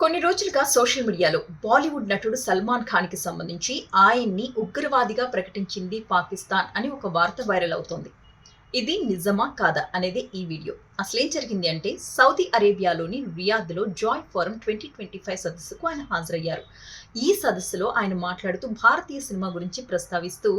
కొన్ని రోజులుగా సోషల్ మీడియాలో బాలీవుడ్ నటుడు సల్మాన్ ఖాన్కి సంబంధించి ఆయన్ని ఉగ్రవాదిగా ప్రకటించింది పాకిస్తాన్ అని ఒక వార్త వైరల్ అవుతోంది. ఇది నిజమా కాదా అనేది ఈ వీడియో. అసలేం జరిగింది అంటే సౌదీ అరేబియాలోని రియాద్లో joint forum twenty twenty five సదస్సుకు ఆయన హాజరయ్యారు. ఈ సదస్సులో ఆయన మాట్లాడుతూ భారతీయ సినిమా గురించి ప్రస్తావిస్తూ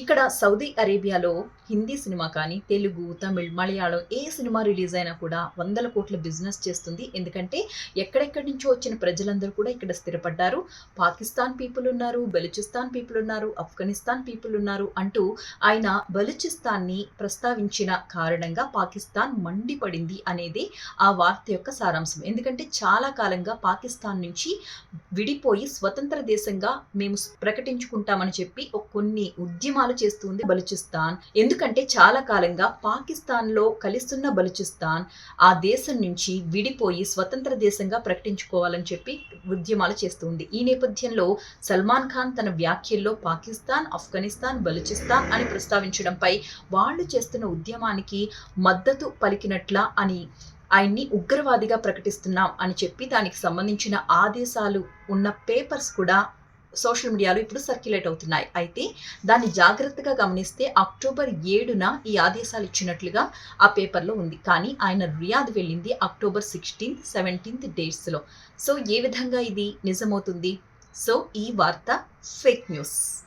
ఇక్కడ సౌదీ అరేబియాలో హిందీ సినిమా కానీ తెలుగు తమిళ్ మలయాళం ఏ సినిమా రిలీజ్ అయినా కూడా వందల కోట్ల బిజినెస్ చేస్తుంది. ఎందుకంటే ఎక్కడెక్కడి నుంచో వచ్చిన ప్రజలందరూ కూడా ఇక్కడ స్థిరపడ్డారు. పాకిస్తాన్ పీపుల్ ఉన్నారు బెలుచిస్తాన్ పీపుల్ ఉన్నారు ఆఫ్ఘనిస్తాన్ పీపుల్ ఉన్నారు అంటూ ఆయన బలూచిస్తాన్ని ప్రస్తావించిన కారణంగా పాకిస్తాన్ మండిపడింది అనేది ఆ వార్త యొక్క సారాంశం. ఎందుకంటే చాలా కాలంగా పాకిస్తాన్ నుంచి విడిపోయి స్వతంత్ర దేశంగా మేము ప్రకటించుకుంటామని చెప్పి కొన్ని ఉద్యమాలు చేస్తుంది బలుచిస్తాన్. ఎందుకంటే చాలా కాలంగా పాకిస్తాన్లో కలిస్తున్న బలుచిస్తాన్ ఆ దేశం నుంచి విడిపోయి స్వతంత్ర దేశంగా ప్రకటించుకోవాలని చెప్పి ఉద్యమాలు చేస్తుంది. ఈ నేపథ్యంలో సల్మాన్ ఖాన్ తన వ్యాఖ్యల్లో పాకిస్తాన్ ఆఫ్ఘనిస్తాన్ బలుచిస్తాన్ అని ప్రస్తావించడంపై వాళ్ళు చేస్తున్న ఉద్యమానికి మద్దతు పలికినట్లు అని ఆయన్ని ఉగ్రవాదిగా ప్రకటిస్తున్నాం అని చెప్పి దానికి సంబంధించిన ఆదేశాలు ఉన్న పేపర్స్ కూడా సోషల్ మీడియాలో ఇప్పుడు సర్క్యులేట్ అవుతున్నాయి. అయితే దాన్ని జాగ్రత్తగా గమనిస్తే అక్టోబర్ ఏడున ఈ ఆదేశాలు ఇచ్చినట్లుగా ఆ పేపర్లో ఉంది. కానీ ఆయన రియాద్ వెళ్ళింది అక్టోబర్ సిక్స్టీన్త్ సెవెంటీన్త్ డేట్స్లో. సో ఏ విధంగా ఇది నిజమవుతుంది? సో ఈ వార్త ఫేక్ న్యూస్.